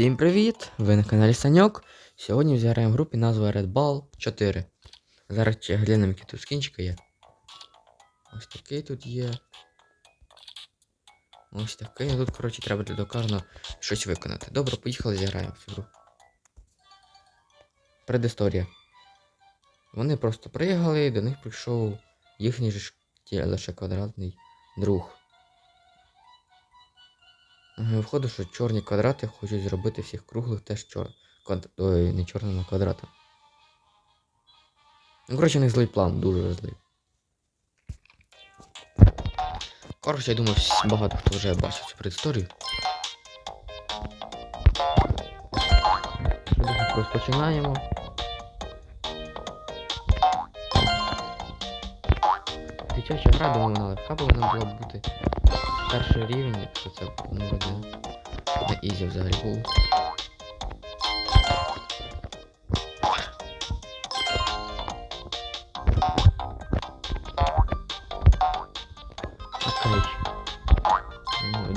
Всім привіт! Ви на каналі Саньок. Сьогодні зіграємо групі назва Red Ball 4. Зараз ще глянемо, які тут скінчики є. Ось такий тут є. Ось такий. Тут, коротше, треба для докарно щось виконати. Добре, поїхали, зіграємо в цю гру. Предісторія. Вони просто приїхали до них прийшов їхній ж ті- лише квадратний друг. Е, Виходить, що чорні квадрати хочуть зробити всіх круглих теж чор... Квад... Ой, не чорними квадратами. Ну, коротше, у них злий план, дуже злий. Коротше, я думаю, багато хто вже бачив цю предісторію. Розпочинаємо. Дитяча гра, думаю, вона легка повинна була б бути. Перший рівень, якщо це вроде на ізі взагалі був.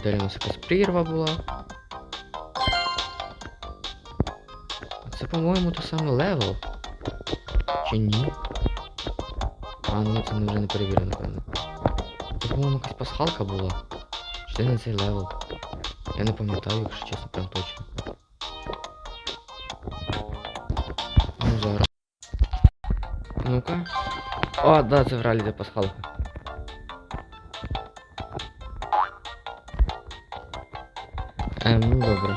Далі у нас якась прірва була. Це, по-моєму, той самий левел. Чи ні? А, ну це ми вже не перевірено, напевно. Це, по-моєму, якась пасхалка була. Чи це не цей левел? Я не пам'ятаю, якщо чесно, прям точно. Ну зараз. Ну-ка. О, да, це в реалі де пасхалка. Ем, ну добре.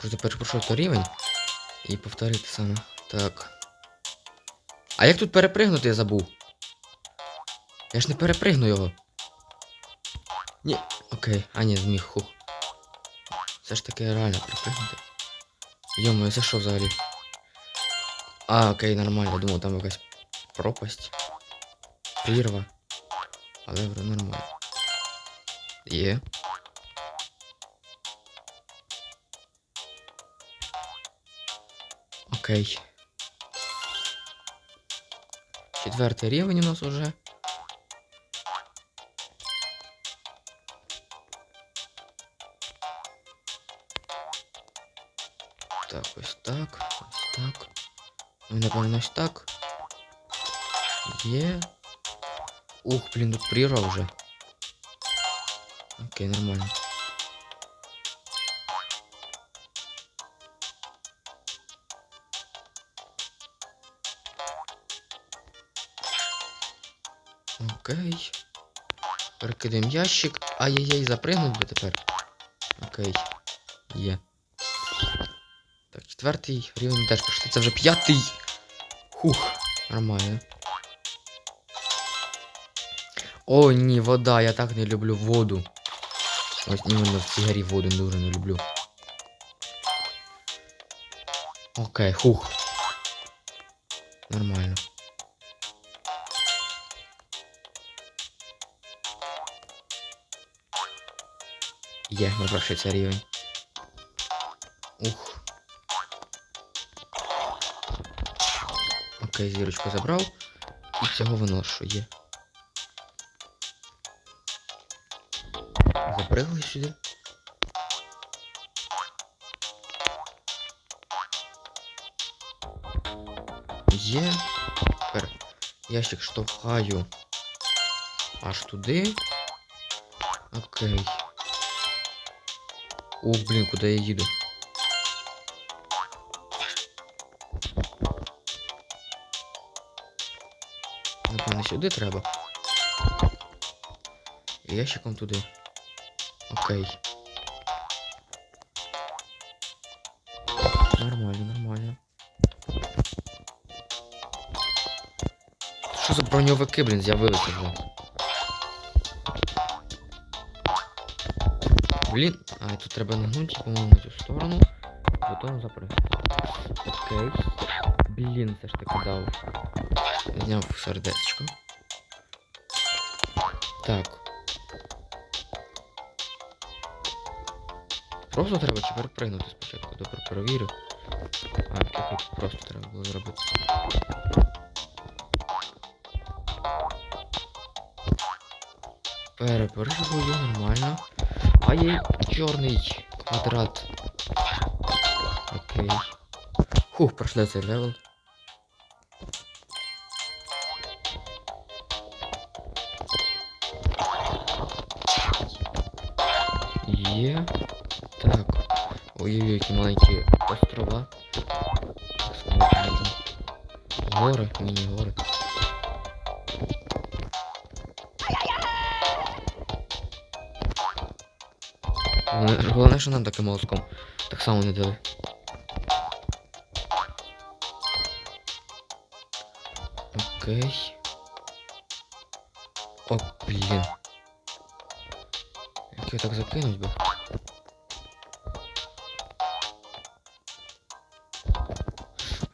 Просто перепрошую то рівень і повторити саме. Так. А як тут перепригнути, я забув? Я ж не перепригну його. Ні. Окей, а ні, зміг, хух. Це ж таки реально перепригнути. Йомо, це що взагалі? А, окей, нормально, я думав, там якась пропасть. Прірва. Але вроде нормально. Є. Окей. Четвертий рівень у нас уже. Так, ось так, ось так. Ну, напевно, ось так. Є. Ух, блін, тут прірва вже. Окей, нормально. Окей. Перекидаємо ящик. Ай-яй-яй, запригнуть би тепер. Окей. Є. Так, четвертий рівень теж пішли. Це вже п'ятий. Хух, нормально. О, ні, вода, я так не люблю воду. Ось іменно в цій грі воду дуже не люблю. Окей, хух. Нормально. Є, пройшли цей рівень. Ух. Окей, зірочку забрав. І цього виношу є. Запригли сюди. Є. Тепер ящик штовхаю аж туди. Окей. Ух, блін, куди я їду? Напевно, сюди треба. Ящиком туди. Окей. Нормально, нормально. Що за броньовики, блін, з'явилися вже? Блін, а тут треба нагнути, по-моєму, цю сторону. Потім запрыгнути. Окей. Блін, все ж таки дав. Зняв сердечко. Так. Просто треба чи перепригнути спочатку, добре перевірю. А, так просто треба було зробити. Перепригую нормально. А є чорний квадрат. Окей. Хух, пройшли цей левел. Є. Так. Ой-ой-ой, які маленькі острова. Так сказати Головне, що нам таким молотком так само не дали. Окей. О, блін. Як його так закинуть би?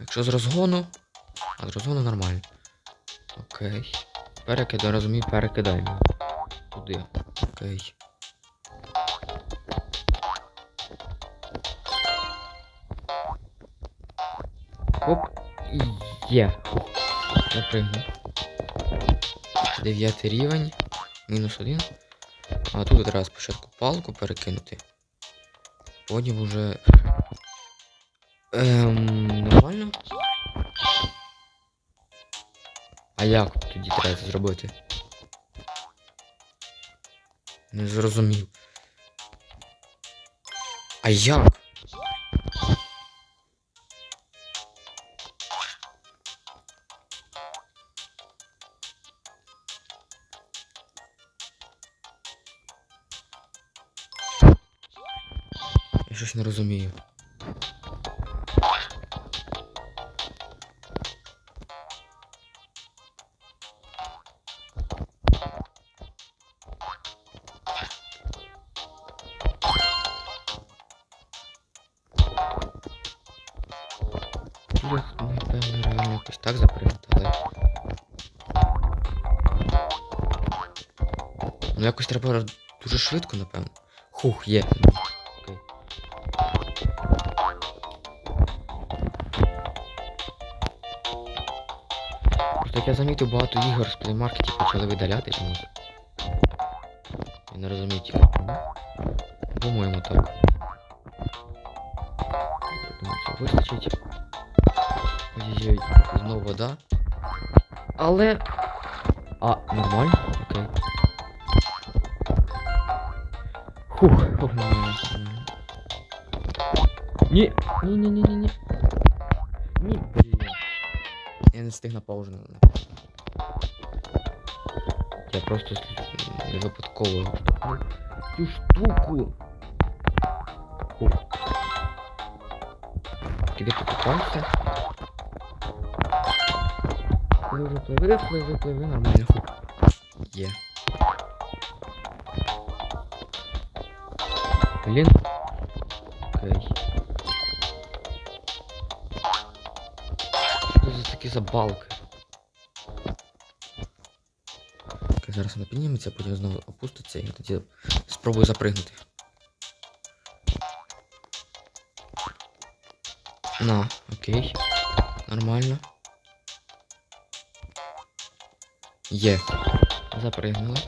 Якщо з розгону. А з розгону нормально. Окей. Перекидай, розумію, перекидаємо. Туди. Окей. Є. Запригнув. Дев'ятий рівень. Мінус один. А тут треба спочатку палку перекинути. Потім уже. Ем, нормально? А як тоді треба це зробити? Не зрозумів. А як? Щось не розумію. Тут, напевно, якось так запрягти, але. Ну якось треба дуже швидко, напевно. Хух, є. Як я замітив, багато ігор з Market почали видаляти чомусь. Я не розумію тільки. По-моєму так. Думаю, це вистачить. Ой-ой-ой, знову вода. Але. А, нормально? Окей. Нормально, нормально. Ні, ні, не встиг на паузу. Я просто не випадково цю штуку. Фух. Киди покупався. Пливи, пливи, пливи, пливи, нормально. Є. Блін. За забалки? Окей, зараз вона підніметься, потім знову опуститься і тоді спробую запригнути. На, окей. Нормально. Є. Запригнули.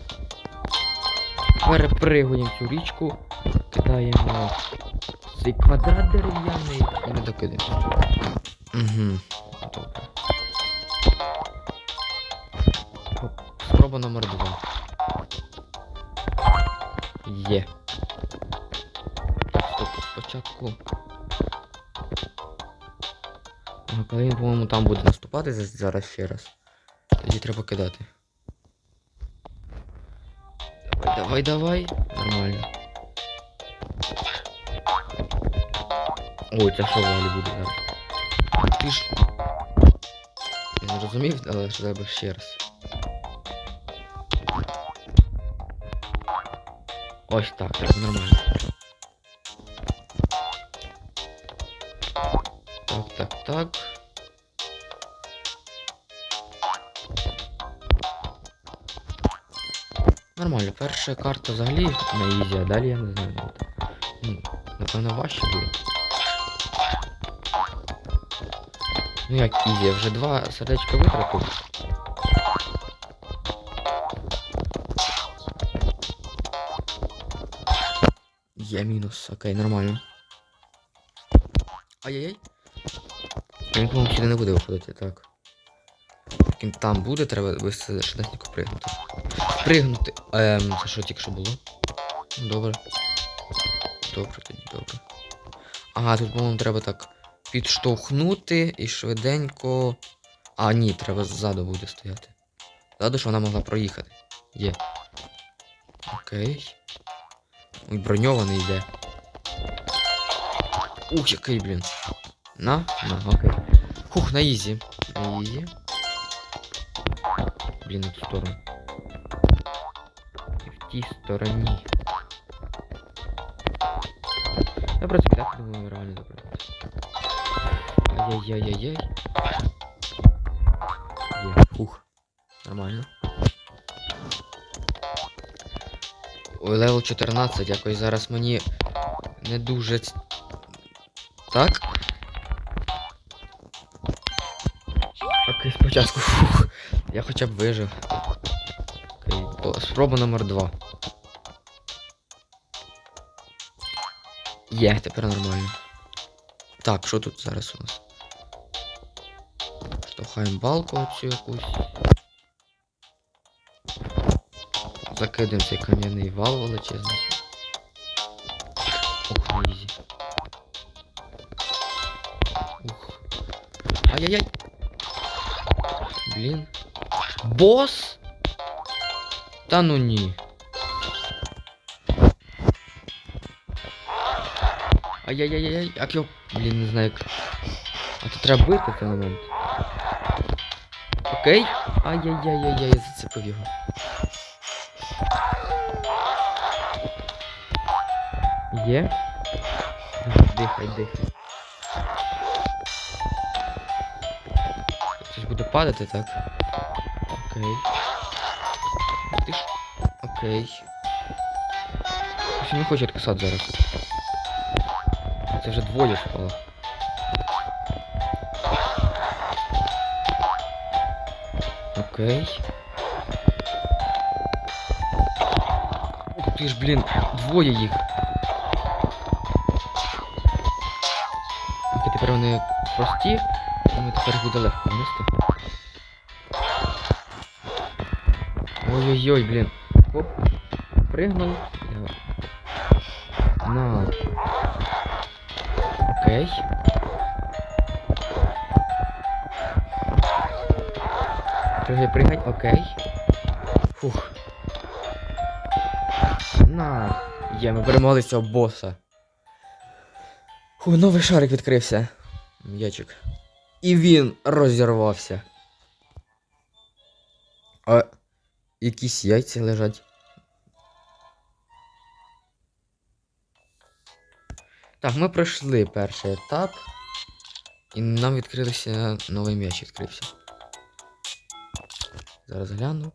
Перепригуємо цю річку. Кидаємо цей квадрат дерев'яний і не докидаємо. Угу. Спроба номер два. Є. Так, стоп, спочатку. Ага, коли він, по-моєму, там буде наступати зараз ще раз. Тоді треба кидати. Давай, давай, давай. Нормально. Ой, це що взагалі буде зараз? Ти ж. Я не розумів, але треба ще раз. Ось так, так нормально. Так, так, так. Нормально, перша карта взагалі на ізі, а далі я не знаю. Ну, напевно, важче буде. Ну як ізі, я вже два сердечка витратив. Є мінус, окей, нормально. Ай-яй-яй. Він, по-моєму, сюди не буде виходити, так. Він там буде, треба швиденько пригнути. Пригнути. Ем, це що тільки що було? Добре. Добре, тоді добре. Ага, тут, по-моєму, треба так підштовхнути і швиденько. А, ні, треба ззаду буде стояти. Ззаду, щоб вона могла проїхати. Є. Окей. Ой, броньований йде. Ух, який, блін. На, на, окей. Хух, на ізі. На ізі. Блін, на ту сторону. І в тій стороні. Я просто так думаю, реально добре. Ай-яй-яй-яй-яй. Є, фух. Нормально. Левел 14, якось зараз мені не дуже. Так? Окей, спочатку. Фух. Я хоча б вижив. Окей, спроба номер 2. Є, тепер нормально. Так, що тут зараз у нас? Штовхаємо балку оцю якусь. Закидаємо цей кам'яний вал величезний. Ух, ізі. Ух. Ай-яй-яй. Блін. Бос? Та ну ні. Ай-яй-яй-яй, як його. Блін, не знаю як. А тут треба бити цей момент. Окей. Ай-яй-яй-яй-яй, я зацепив його. Є. Дихай, дихай. Щось буде падати, так? Окей. Ти ж. Окей. Щось не хоче відкисати зараз. Це вже двоє впало. Окей. Ух ти ж, блін, двоє їх. Тепер вони прості, тому тепер буде легко внести. Ой-ой-ой, блін. Оп. Пригнув. На. Окей. Пригай, пригай, окей. Фух. На. Є, ми перемогли цього боса. Фу, новий шарик відкрився. М'ячик. І він розірвався. А якісь яйця лежать. Так, ми пройшли перший етап. І нам відкрився новий м'яч відкрився. Зараз гляну.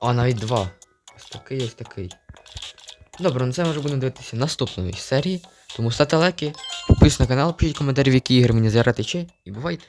А, навіть два. Ось такий, ось такий. Добре, на це ми вже будемо дивитися наступної серії. Тому ставте лайки, підписуйтесь на канал, пишіть коментарі, в які ігри мені зіграти ще. І бувайте!